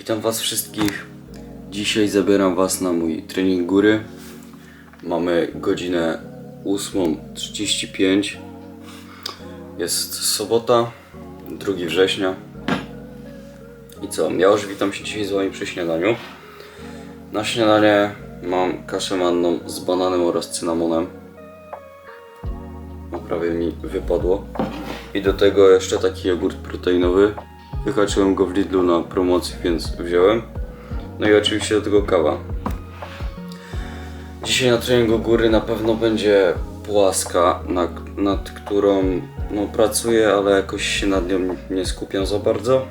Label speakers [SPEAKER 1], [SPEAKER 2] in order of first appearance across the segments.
[SPEAKER 1] Witam Was wszystkich. Dzisiaj zabieram Was na mój trening góry. Mamy godzinę 8.35. Jest sobota, 2 września. I co? Ja już witam się dzisiaj z Wami przy śniadaniu. Na śniadanie mam kaszę manną z bananem oraz cynamonem. No prawie mi wypadło. I do tego jeszcze taki jogurt proteinowy. Wyhaczyłem go w Lidlu na promocji, więc wziąłem. No i oczywiście do tego kawa. Dzisiaj na treningu góry na pewno będzie płaska, nad, nad którą no, pracuję, ale jakoś się nad nią nie skupiam za bardzo.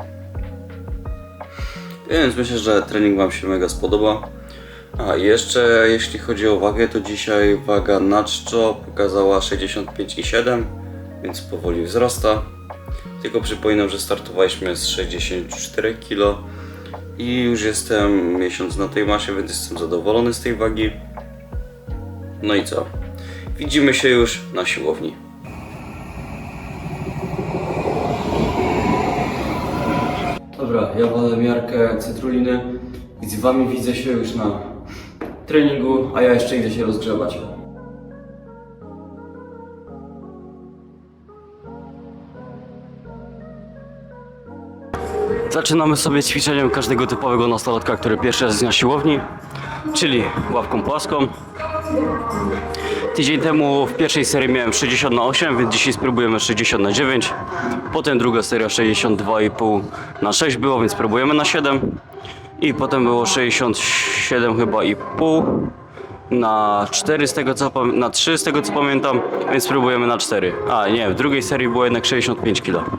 [SPEAKER 1] Więc myślę, że trening Wam się mega spodoba. A jeszcze jeśli chodzi o wagę, to dzisiaj waga na czczo pokazała 65,7, więc powoli wzrasta. Tylko przypominam, że startowaliśmy z 64 kg i już jestem miesiąc na tej masie, więc jestem zadowolony z tej wagi. No i co? Widzimy się już na siłowni. Dobra, ja walę miarkę cytruliny i z wami widzę się już na treningu, a ja jeszcze idę się rozgrzewać. Zaczynamy sobie ćwiczeniem każdego typowego nastolatka, który pierwszy raz jest na siłowni, czyli łapką płaską. Tydzień temu w pierwszej serii miałem 60 na 8, więc dzisiaj spróbujemy 60 na 9. Potem druga seria 62,5 na 6 było, więc spróbujemy na 7. I potem było 67 chyba i pół na 4 z tego co na 3 z tego co pamiętam, więc spróbujemy na 4. A nie, w drugiej serii było jednak 65 kg.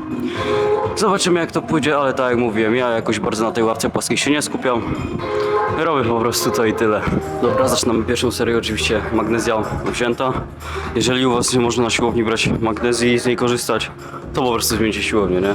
[SPEAKER 1] Zobaczymy jak to pójdzie, ale tak jak mówiłem, ja jakoś bardzo na tej ławce płaskiej się nie skupiam. Robię po prostu to i tyle. Dobra, zaczynamy pierwszą serię, oczywiście magnezja wzięta. Jeżeli u Was nie można na siłowni brać magnezji i z niej korzystać, to po prostu zmieńcie siłownię, nie?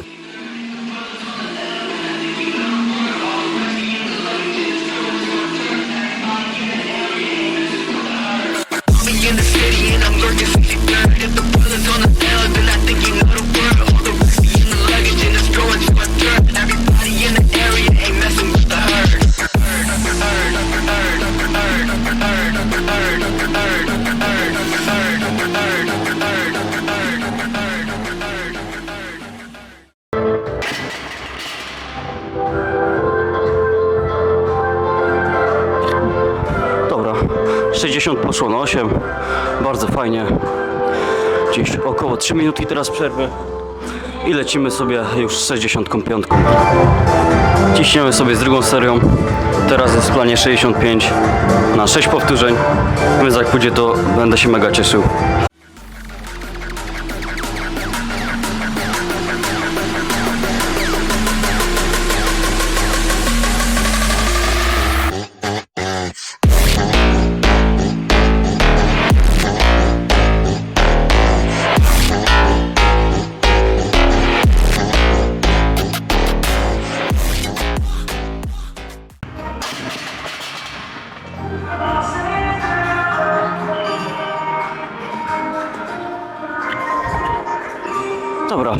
[SPEAKER 1] Gdzieś około 3 minuty teraz przerwy. I lecimy sobie już z 65. Ciśniemy sobie z drugą serią. Teraz jest w planie 65 na 6 powtórzeń. Więc jak pójdzie to będę się mega cieszył.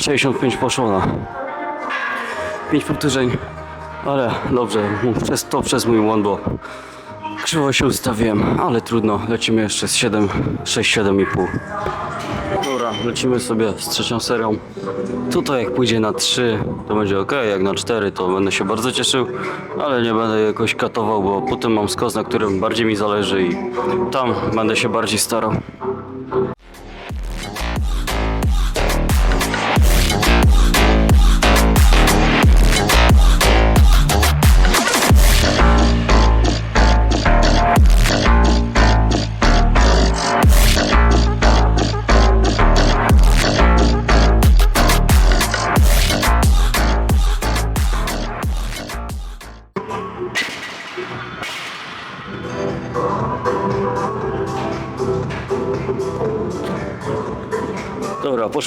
[SPEAKER 1] 65 poszło na 5 powtórzeń, ale dobrze, przez to przez mój błąd, bo krzywo się ustawiłem, ale trudno, lecimy jeszcze z 7, 6, 7,5. Dobra, lecimy sobie z trzecią serią. Tutaj jak pójdzie na 3, to będzie ok, jak na 4 to będę się bardzo cieszył, ale nie będę jakoś katował, bo potem mam skos, na którym bardziej mi zależy i tam będę się bardziej starał.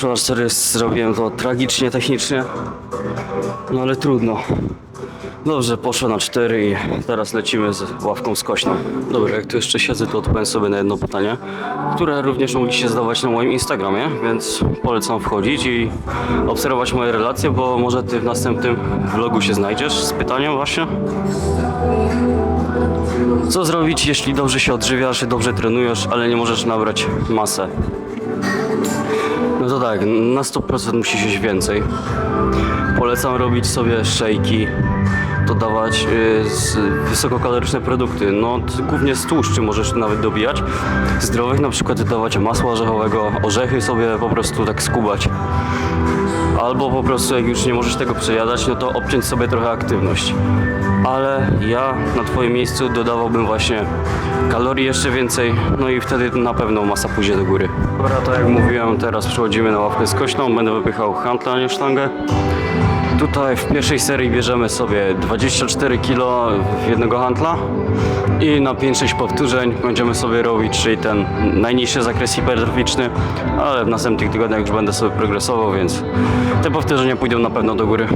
[SPEAKER 1] Na 4, zrobiłem to tragicznie, technicznie. No ale trudno. Dobrze, poszło na 4 i teraz lecimy z ławką skośną. Dobra, jak tu jeszcze siedzę, to odpowiem sobie na jedno pytanie, które również mogliście zadawać na moim Instagramie, więc polecam wchodzić i obserwować moje relacje, bo może ty w następnym vlogu się znajdziesz z pytaniem właśnie. Co zrobić, jeśli dobrze się odżywiasz, dobrze trenujesz, ale nie możesz nabrać masę? No to tak, na 100% musi się więcej. Polecam robić sobie szejki, dodawać y, wysokokaloryczne produkty. No głównie z tłuszczy możesz nawet dobijać. Zdrowych na przykład dodawać masła orzechowego, orzechy sobie po prostu tak skubać. Albo po prostu jak już nie możesz tego przejadać, no to obciąć sobie trochę aktywność. Ale ja na twoim miejscu dodawałbym właśnie kalorii jeszcze więcej, no i wtedy na pewno masa pójdzie do góry. Dobra, to jak mówiłem, teraz przechodzimy na ławkę skośną, będę wypychał hantla, nie sztangę. Tutaj w pierwszej serii bierzemy sobie 24 kg jednego hantla i na 5-6 powtórzeń będziemy sobie robić, czyli ten najniższy zakres hipertroficzny, ale w następnych tygodniach już będę sobie progresował, więc te powtórzenia pójdą na pewno do góry.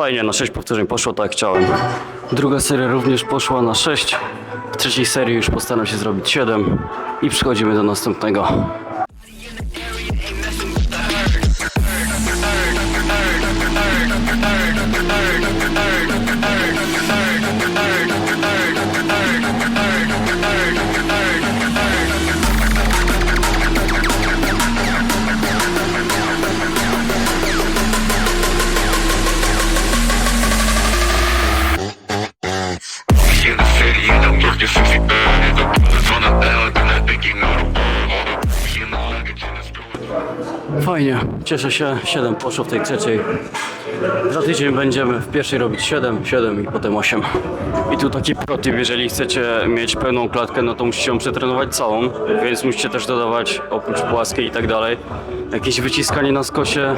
[SPEAKER 1] Fajnie, na 6 powtórzeń poszło tak jak chciałem. Druga seria również poszła na 6. W trzeciej serii już postaram się zrobić 7 i przechodzimy do następnego. Fajnie, cieszę się, 7 poszło w tej trzeciej. Za tydzień będziemy w pierwszej robić 7, 7 i potem 8. I tu taki protip, jeżeli chcecie mieć pełną klatkę, no to musicie ją przetrenować całą, więc musicie też dodawać oprócz płaskiej i tak dalej jakieś wyciskanie na skosie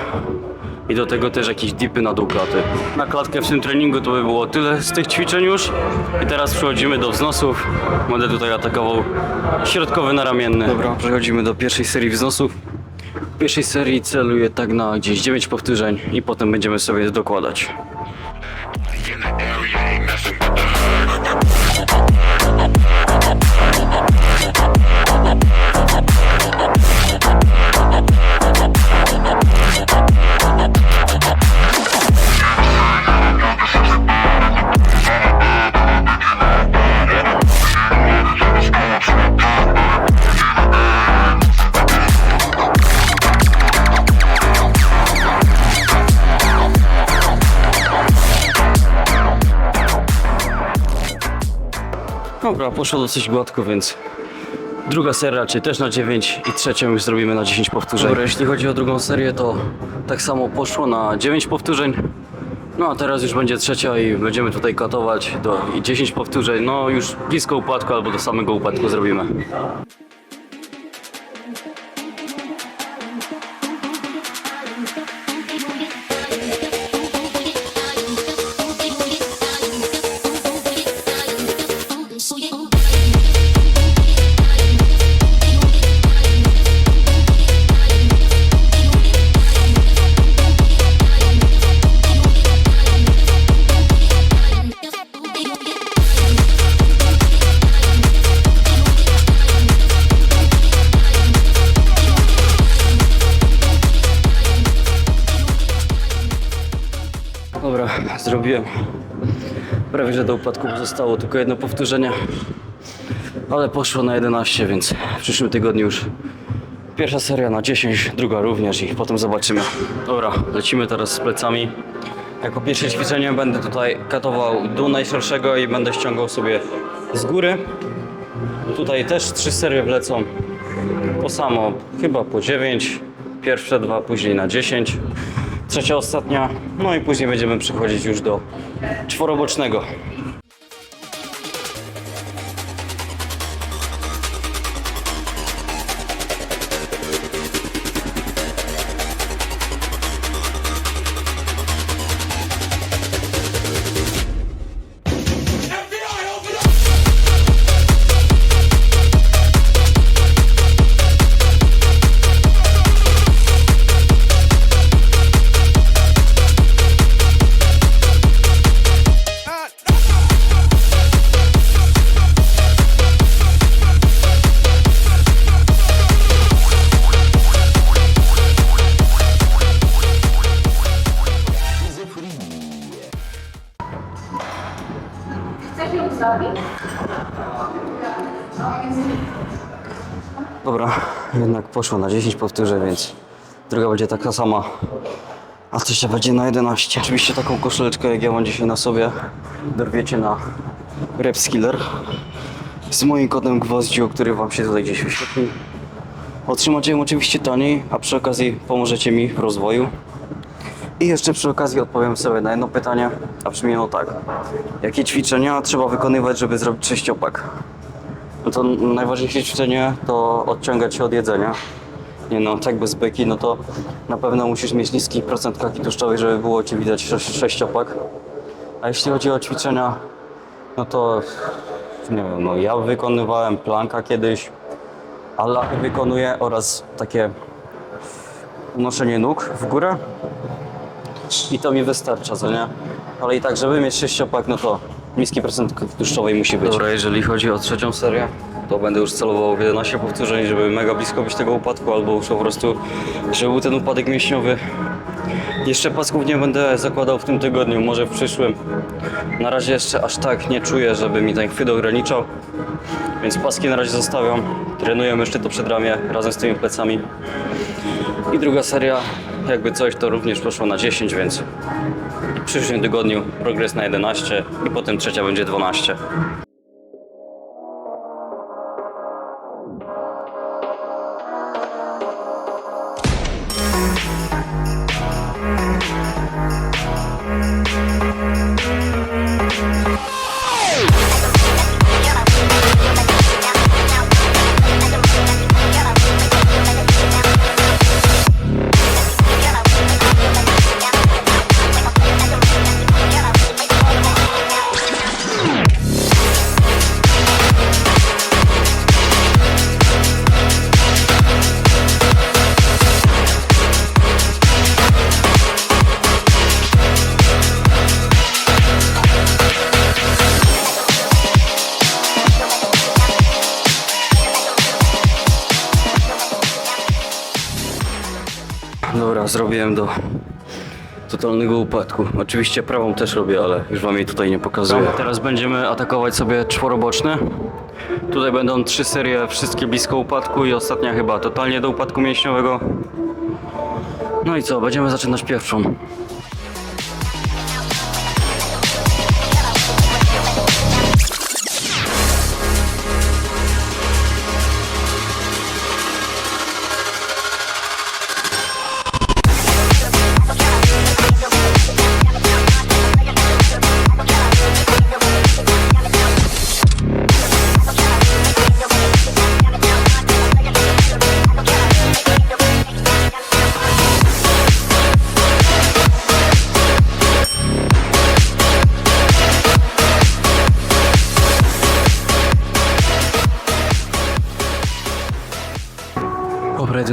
[SPEAKER 1] i do tego też jakieś dipy na dół klaty. Na klatkę w tym treningu to by było tyle z tych ćwiczeń już i teraz przechodzimy do wznosów. Będę tutaj atakował środkowy naramienny. Dobra, przechodzimy do pierwszej serii wznosów. Pierwszej serii celuję tak na gdzieś 9 powtórzeń i potem będziemy sobie dokładać. Dobra, poszło dosyć gładko, więc druga seria, czyli też na 9 i trzecią już zrobimy na 10 powtórzeń. Dobra, jeśli chodzi o drugą serię, to tak samo poszło na 9 powtórzeń. No a teraz już będzie trzecia i będziemy tutaj katować do i 10 powtórzeń. No już blisko upadku albo do samego upadku zrobimy. Prawie że do upadku zostało tylko jedno powtórzenie. Ale poszło na 11, więc w przyszłym tygodniu już pierwsza seria na 10, druga również i potem zobaczymy. Dobra, lecimy teraz z plecami. Jako pierwsze ćwiczenie będę tutaj katował dół najszerszego i będę ściągał sobie z góry. Tutaj też trzy serie wlecą po samo, chyba po 9. Pierwsze dwa, później na 10. Trzecia, ostatnia. No i później będziemy przechodzić już do czworobocznego. Dobra, jednak poszło na 10 powtórzeń, więc druga będzie taka sama. A trzecia będzie na 11. Oczywiście taką koszuleczkę jak ja mam dzisiaj na sobie dorwiecie na Repskiller z moim kodem Gwoździu, który wam się tutaj gdzieś wyświetli. Otrzymacie ją oczywiście taniej, a przy okazji pomożecie mi w rozwoju. I jeszcze przy okazji odpowiem sobie na jedno pytanie, a brzmi ono tak. Jakie ćwiczenia trzeba wykonywać, żeby zrobić sześciopak? No to najważniejsze ćwiczenie to odciągać się od jedzenia. Nie no, tak bez beki, no to na pewno musisz mieć niski procent tkanki tłuszczowej, żeby było Ci widać sze- sześciopak. A jeśli chodzi o ćwiczenia, no to nie wiem, no ja wykonywałem planka kiedyś, Allah wykonuje oraz takie unoszenie nóg w górę i to mi wystarcza, co nie? Ale i tak, żeby mieć sześciopak, no to niski procent tłuszczowej musi być. Dobra, jeżeli chodzi o trzecią serię, to będę już celował w 11 powtórzeń, żeby mega blisko być tego upadku, albo już po prostu, żeby był ten upadek mięśniowy. Jeszcze pasków nie będę zakładał w tym tygodniu, może w przyszłym. Na razie jeszcze aż tak nie czuję, żeby mi ten chwyt ograniczał, więc paski na razie zostawiam. Trenuję jeszcze to przedramię razem z tymi plecami. I druga seria, jakby coś, to również poszło na 10, więc w przyszłym tygodniu progres na 11 i potem trzecia będzie 12. zrobiłem do totalnego upadku. Oczywiście prawą też robię, ale już wam jej tutaj nie pokazuję. Teraz będziemy atakować sobie czworoboczne. Tutaj będą trzy serie, wszystkie blisko upadku i ostatnia chyba totalnie do upadku mięśniowego. No i co, będziemy zaczynać pierwszą.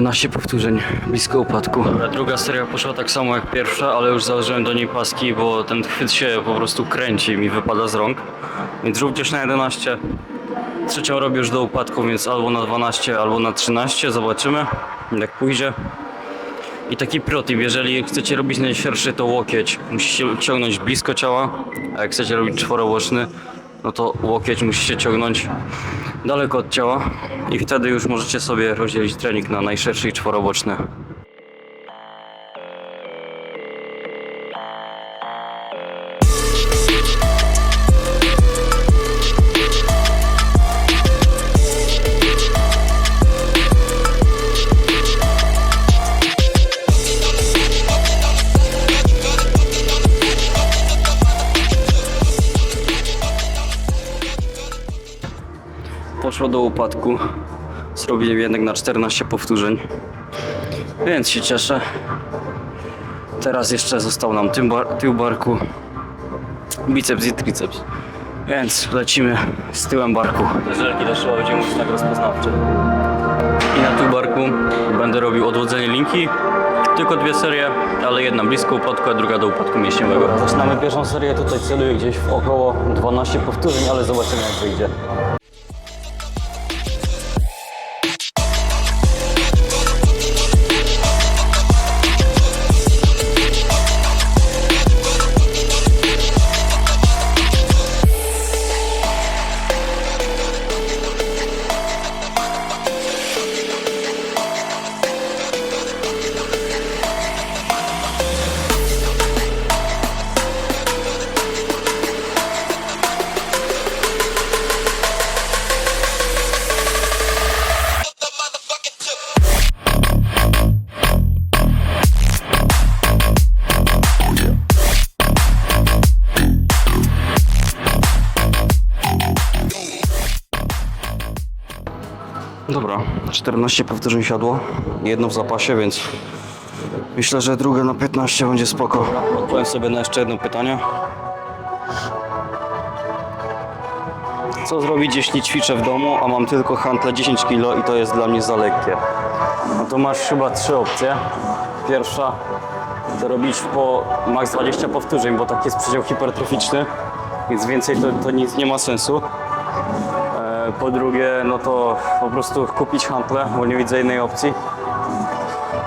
[SPEAKER 1] Dobra, 11 powtórzeń, blisko upadku. Druga seria poszła tak samo jak pierwsza, ale już założyłem do niej paski, bo ten chwyt się po prostu kręci, mi wypada z rąk. Więc również na 11. Trzecią robię już do upadku, więc albo na 12, albo na 13, zobaczymy jak pójdzie. I taki protip, jeżeli chcecie robić najszerszy to łokieć, musicie ciągnąć blisko ciała, a jak chcecie robić czworoboczny, no to łokieć musicie ciągnąć daleko od ciała i wtedy już możecie sobie rozdzielić trening na najszerszy i czworoboczny. Do upadku. Zrobiłem jednak na 14 powtórzeń. Więc się cieszę. Teraz jeszcze został nam tył, bar tył barku, biceps i triceps. Więc lecimy z tyłem barku. Żelki doszło, będziemy już tak rozpoznawcze. I na tył barku będę robił odłodzenie linki. Tylko dwie serie, ale jedna blisko upadku, a druga do upadku mięśniowego. Zaczynamy pierwszą serię, tutaj celuję gdzieś w około 12 powtórzeń, ale zobaczymy jak wyjdzie. 14 powtórzeń siadło, jedno w zapasie, więc myślę, że drugie na 15 będzie spoko. Odpowiem sobie na jeszcze jedno pytanie. Co zrobić, jeśli ćwiczę w domu, a mam tylko hantle 10 kg i to jest dla mnie za lekkie? No to masz chyba trzy opcje. Pierwsza to robić po max 20 powtórzeń, bo taki jest przedział hipertroficzny, więc więcej to, to nic nie ma sensu. Po drugie, no to po prostu kupić hantle, bo nie widzę innej opcji.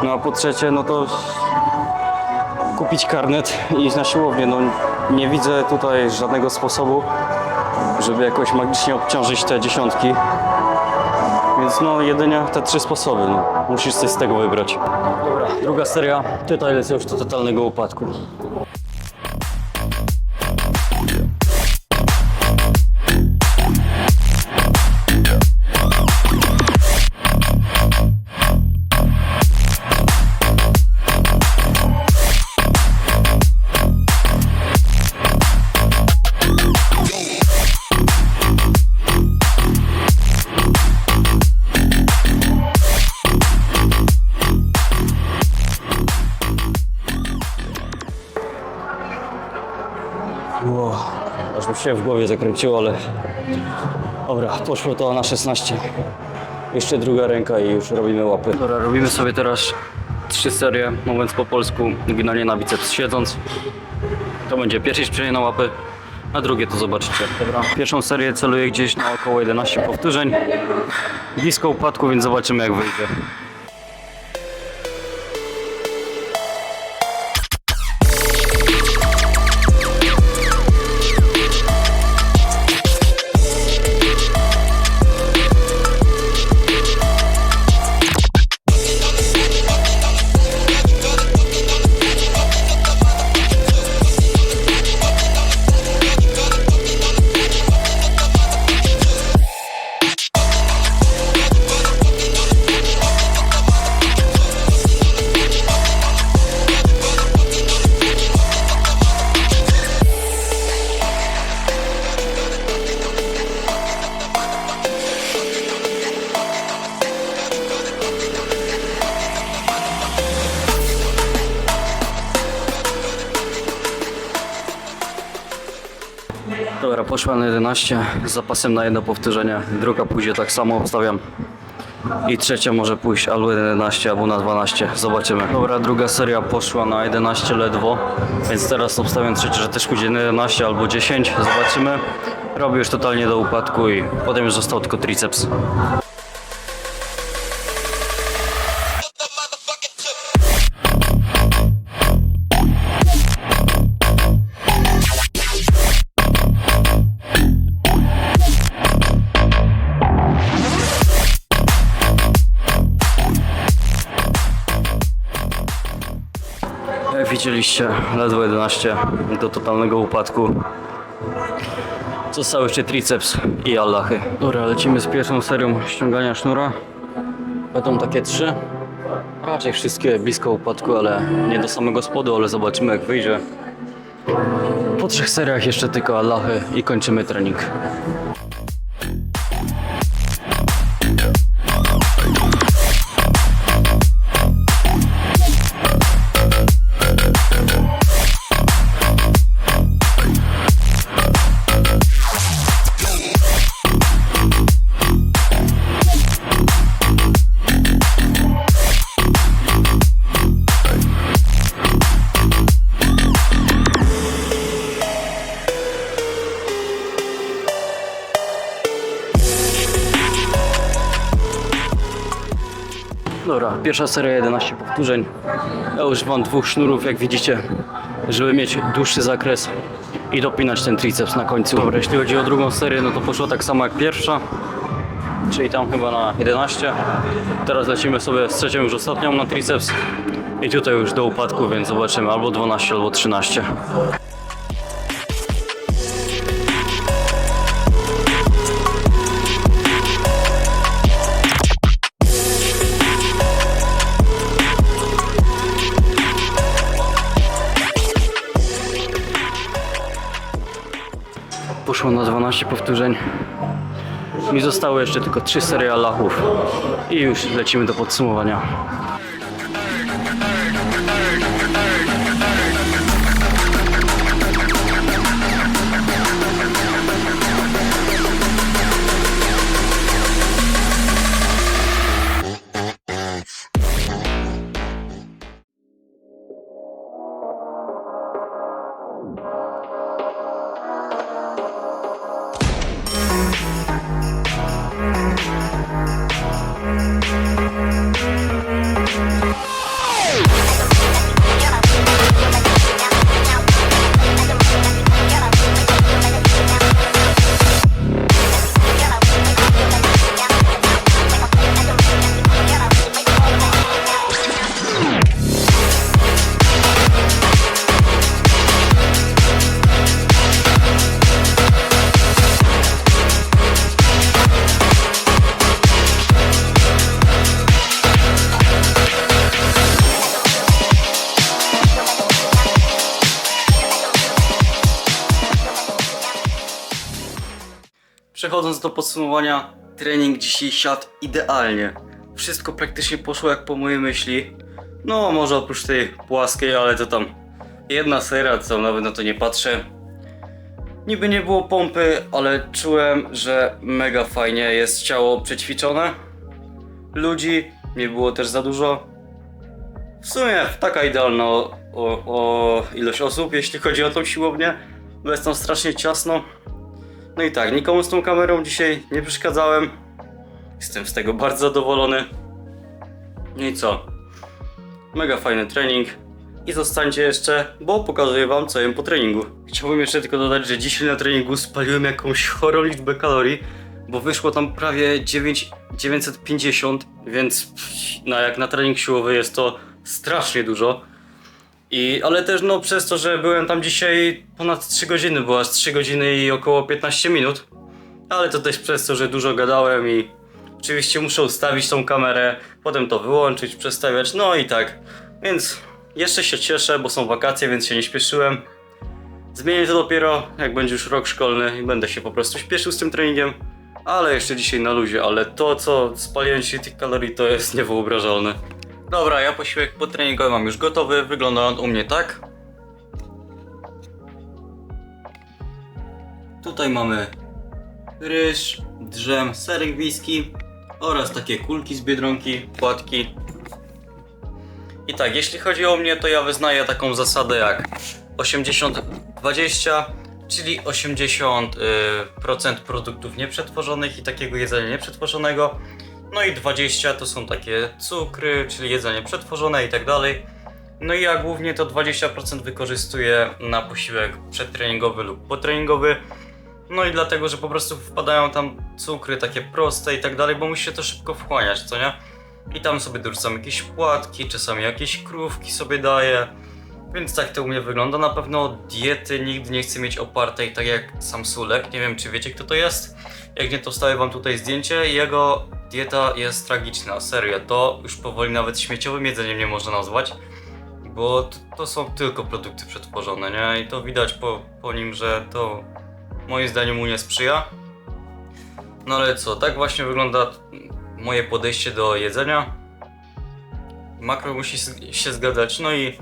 [SPEAKER 1] No a po trzecie, no to kupić karnet i iść na siłownię. No nie widzę tutaj żadnego sposobu, żeby jakoś magicznie obciążyć te dziesiątki. Więc no jedynie te trzy sposoby, no. Musisz coś z tego wybrać. Dobra, druga seria. Tutaj lecę już do totalnego upadku. Się w głowie zakręciło, ale dobra, poszło to na 16. Jeszcze druga ręka i już robimy łapy. Dobra, robimy sobie teraz trzy serie, mówiąc po polsku, ginanie na biceps siedząc. To będzie pierwsze ćwiczenie na łapy, a drugie to zobaczycie. Dobra, pierwszą serię celuję gdzieś na około 11 powtórzeń. Blisko upadku, więc zobaczymy jak wyjdzie. Na 11 z zapasem na jedno powtórzenie. Druga pójdzie tak samo, obstawiam. I trzecia może pójść albo 11, albo na 12. Zobaczymy. Dobra, druga seria poszła na 11 ledwo, więc teraz obstawiam trzecie, że też pójdzie na 11 albo 10. Zobaczymy. Robię już totalnie do upadku i potem już został tylko triceps. Jak widzieliście, ledwo 11 do totalnego upadku. Został jeszcze triceps i Allahy. Dobra, lecimy z pierwszą serią ściągania sznura. Będą takie trzy. Raczej wszystkie blisko upadku, ale nie do samego spodu, ale zobaczymy jak wyjdzie. Po trzech seriach jeszcze tylko Allahy i kończymy trening. Pierwsza seria 11 powtórzeń. Ja używam dwóch sznurów, jak widzicie, żeby mieć dłuższy zakres i dopinać ten triceps na końcu. Dobra, jeśli chodzi o drugą serię, no to poszło tak samo jak pierwsza, czyli tam chyba na 11. Teraz lecimy sobie z trzecią już ostatnią na triceps i tutaj już do upadku, więc zobaczymy albo 12, albo 13. Poszło na 12 powtórzeń. Mi zostały jeszcze tylko trzy serie Allahów i już lecimy do podsumowania. Do podsumowania, trening dzisiaj siadł idealnie. Wszystko praktycznie poszło jak po mojej myśli. No, może oprócz tej płaskiej, ale to tam jedna seria, co nawet na to nie patrzę. Niby nie było pompy, ale czułem, że mega fajnie jest ciało przećwiczone. Ludzi nie było też za dużo. W sumie taka idealna o, o, o ilość osób, jeśli chodzi o tą siłownię, bo jest tam strasznie ciasno. No i tak, nikomu z tą kamerą dzisiaj nie przeszkadzałem. Jestem z tego bardzo zadowolony. No i co? Mega fajny trening. I zostańcie jeszcze, bo pokazuję wam co jem po treningu. Chciałbym jeszcze tylko dodać, że dzisiaj na treningu spaliłem jakąś chorą liczbę kalorii, bo wyszło tam prawie 9, 950, więc pff, no jak na trening siłowy jest to strasznie dużo. I, ale też no przez to, że byłem tam dzisiaj ponad 3 godziny, było aż 3 godziny i około 15 minut. Ale to też przez to, że dużo gadałem i oczywiście muszę ustawić tą kamerę, potem to wyłączyć, przestawiać, no i tak. Więc jeszcze się cieszę, bo są wakacje, więc się nie śpieszyłem. Zmienię to dopiero jak będzie już rok szkolny i będę się po prostu śpieszył z tym treningiem. Ale jeszcze dzisiaj na luzie, ale to co spaliłem dzisiaj tych kalorii to jest niewyobrażalne. Dobra, ja posiłek potreningowy mam już gotowy, wygląda on u mnie tak. Tutaj mamy ryż, drzem, serek wiski oraz takie kulki z Biedronki, płatki. I tak, jeśli chodzi o mnie, to ja wyznaję taką zasadę jak 80-20, czyli 80% y, produktów nieprzetworzonych i takiego jedzenia nieprzetworzonego. No i 20 to są takie cukry, czyli jedzenie przetworzone i tak dalej. No i ja głównie to 20% wykorzystuję na posiłek przedtreningowy lub potreningowy. No i dlatego, że po prostu wpadają tam cukry takie proste i tak dalej, bo musi się to szybko wchłaniać, co nie? I tam sobie dorzucam jakieś płatki, czasami jakieś krówki sobie daję. Więc tak to u mnie wygląda. Na pewno diety nigdy nie chcę mieć opartej tak jak Samsulek. Nie wiem czy wiecie kto to jest. Jak nie to wstawię wam tutaj zdjęcie. Jego dieta jest tragiczna, serio. To już powoli nawet śmieciowym jedzeniem nie można nazwać. Bo t- to są tylko produkty przetworzone, nie? I to widać po, po nim, że to moim zdaniem mu nie sprzyja. No ale co, tak właśnie wygląda moje podejście do jedzenia. Makro musi się zgadzać, no i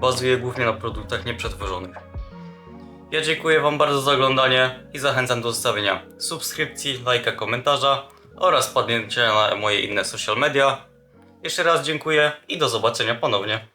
[SPEAKER 1] bazuje głównie na produktach nieprzetworzonych. Ja dziękuję Wam bardzo za oglądanie i zachęcam do zostawienia subskrypcji, lajka, komentarza oraz padnięcia na moje inne social media. Jeszcze raz dziękuję i do zobaczenia ponownie.